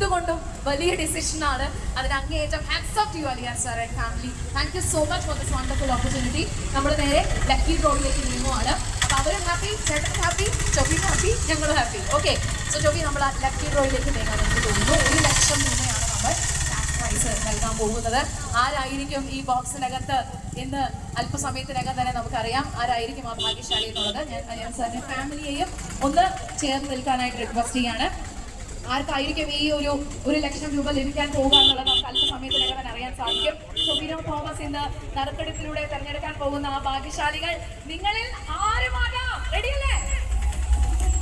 എന്തുകൊണ്ടും വലിയ ഡിസിഷൻ ആണ്. അതിന് അങ്ങേയറ്റം hats off to Aliya sir and family thank you so much for this wonderful opportunity നമ്മൾ നേരെ ലക്കി റോഡിലേക്ക് നീങ്ങുവാണ്. അപ്പൊ അവരും ഹാപ്പി ചേട്ടൻ ഹാപ്പി ചൊബിയും ഹാപ്പി ഞങ്ങളും ഹാപ്പി ഓക്കെ സോ ചൊബി നമ്മൾ ആ ലക്കി റോഡിലേക്ക് നീങ്ങാൻ എനിക്ക് തോന്നുന്നു ഒരു ലക്ഷം രൂപയാണ് നമ്മൾ പ്രൈസ് നൽകാൻ പോകുന്നത്. ആരായിരിക്കും ഈ ബോക്സിനകത്ത് ഇന്ന് അല്പസമയത്തിനകം തന്നെ നമുക്കറിയാം. ആരായിരിക്കും ആ ഭാഗ്യശാലി എന്നുള്ളത് ഞാൻ സാറിന്റെ ഫാമിലിയെയും ഒന്ന് ചേർന്ന് നിൽക്കാനായിട്ട് റിക്വസ്റ്റ് ചെയ്യാണ്. ആർക്കായിരിക്കും ഈ ഒരു ഒരു ലക്ഷം രൂപ ലഭിക്കാൻ പോകുക എന്നുള്ളത് നമുക്ക് അല്പസമയത്തിനകം അറിയാൻ സാധിക്കും. ടൊബിനോ തോമസ് ഇന്ന് നറുക്കെടുപ്പിലൂടെ തെരഞ്ഞെടുക്കാൻ പോകുന്ന ആ ഭാഗ്യശാലികൾ നിങ്ങളിൽ ആരുമാകാം? റെഡിയല്ലേ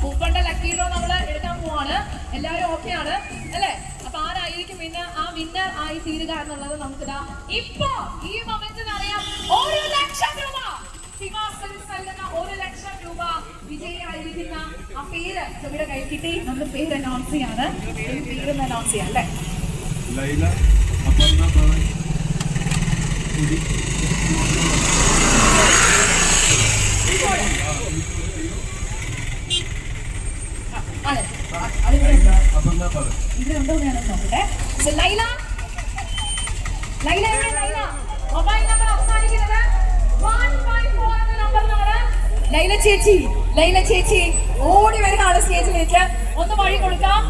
പൂപ്പണ്ട ലക്കി നമ്മൾ എടുക്കാൻ പോവാണ്. എല്ലാവരും ഓക്കെ ആണ് അല്ലേ? അപ്പൊ ആരായിരിക്കും പിന്നെ ആ വിന്നർ ആയി തീരുക എന്നുള്ളത് നമുക്ക് ഇപ്പോ ഈ മൊമെന്റ് അറിയാം. ഒരു ലക്ഷം രൂപ സിംഹാസനം നൽകുന്ന ഒരു ലക്ഷം രൂപ വിജയിയായിരിക്കുന്ന ആ പേര് ചെവിയുടെ കൈ കിട്ടി. നമ്മൾ പേര് അനൗൺസ് ചെയ്യാണ് പേര് അനൗൺസ് ചെയ്യാം അല്ലേ? ലൈല. അപർണ ഭവൻ ഉണ്ടോ. എന്ന് നോക്കട്ടെ. ലൈല. ലൈല എവിടെ ലൈല? മൊബൈൽ നമ്പർ അവസാനിക്കുന്നത്. 154 എന്ന നമ്പറിലാണ്. ലൈല ചേച്ചി ലൈല ചേച്ചി. ഓടി വരുന്നതാണ് സ്റ്റേജിലേക്ക് ഒന്ന് വഴി കൊടുക്കാം.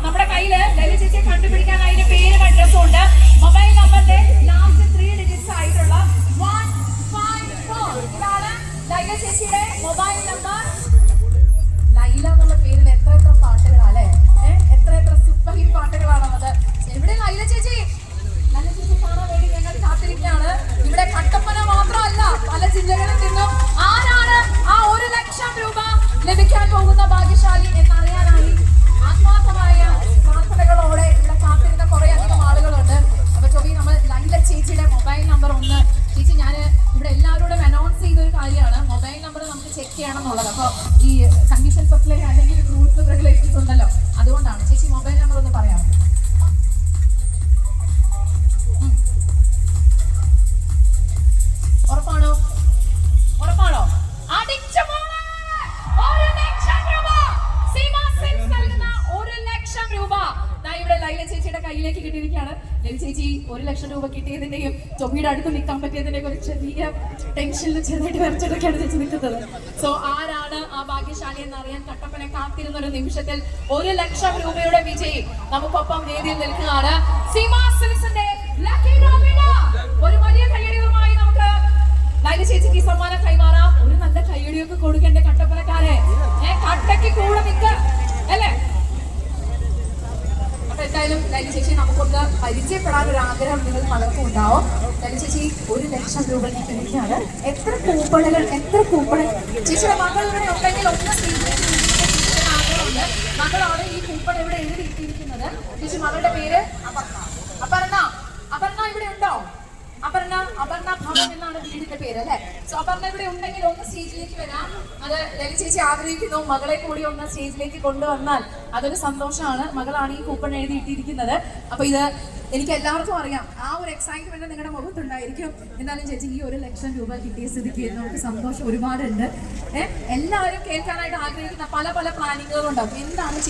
ചെയ്യണം എന്നുള്ളത് ഇവിടെ ലൈല ചേച്ചിയുടെ കയ്യിലേക്ക് കിട്ടിയിരിക്കുകയാണ്. ലൈല ചേച്ചി ഒരു ലക്ഷം രൂപ കിട്ടിയതിന്റെയും ചൊബിയുടെ അടുത്ത് നിൽക്കാൻ പറ്റിയതിന്റെ ഒരു ചെറിയ ടെൻഷനിൽ ചെറുതായിട്ട് വരച്ചിട്ടൊക്കെയാണ് ചേച്ചി നിൽക്കുന്നത്. സോ ആരാണ് ആ ഭാഗ്യശാലി എന്ന് അറിയാൻ കട്ടപ്പന കാത്തിരുന്ന ഒരു നിമിഷത്തിൽ ഒരു ലക്ഷം രൂപയുടെ വിജയി നമുക്കൊപ്പം വേദിയിൽ നിൽക്കുകയാണ്. സീമ സിൽക്സിന്റെ ലക്കി winner. ഒരു വലിയ കയ്യടികളുമായി നമുക്ക് ലൈല ചേച്ചിക്ക് സമ്മാനം കൈമാറാം. ഒരു നല്ല കയ്യടിയൊക്കെ കൊടുക്കേണ്ട കട്ടപ്പനക്കാരെ. കട്ടയ്ക്ക് കൂടെ നിൽക്ക അല്ലേ? എന്തായാലും ലൈല ചേച്ചി നമുക്കൊന്ന് പരിചയപ്പെടാൻ ഒരു ആഗ്രഹം നിങ്ങൾ പലർക്കും ഉണ്ടാവും. ലൈല ചേച്ചി ഒരു ലക്ഷം രൂപ കിട്ടിയിരിക്കുകയാണ് എത്ര കൂപ്പണുകൾ എത്ര കൂപ്പണുകൾ? ചേച്ചിയുടെ മകൾ ഉണ്ടെങ്കിൽ ഒന്ന് മകളാണ് ഈ കൂപ്പൺ ഇവിടെ എഴുതിയിട്ടിരിക്കുന്നത് ചേച്ചി മകളുടെ പേര് അപർണ. അപർണ അപർണ ഇവിടെ ഉണ്ടോ? അപർണ അപർണ ഭവൻ വീടിന്റെ പേര് അല്ലെ? സോ അപർണ ഇവിടെ ഉണ്ടെങ്കിൽ ഒന്ന് സ്റ്റേജിലേക്ക് വരാം. അത് ലലി ചേച്ചി ആഗ്രഹിക്കുന്നു മകളെ കൂടി ഒന്ന് സ്റ്റേജിലേക്ക് കൊണ്ടുവന്നാൽ. അതൊരു സന്തോഷമാണ്. മകളാണ് ഈ കൂപ്പൺ എഴുതിയിട്ടിരിക്കുന്നത് അപ്പൊ ഇത് എനിക്ക് എല്ലാവർക്കും അറിയാം. ആ ഒരു എക്സൈറ്റ്മെന്റ് നിങ്ങളുടെ മുഖത്തുണ്ടായിരിക്കും. എന്നാലും ചേച്ചി ഈ ഒരു ലക്ഷം രൂപ കിട്ടിയ സ്ഥിതിക്ക് നമുക്ക് സന്തോഷം ഒരുപാടുണ്ട്. എല്ലാവരും കേൾക്കാനായിട്ട് ആഗ്രഹിക്കുന്ന പല പല പ്ലാനിങ്ങുകൾ ഉണ്ടാവും എന്താണ്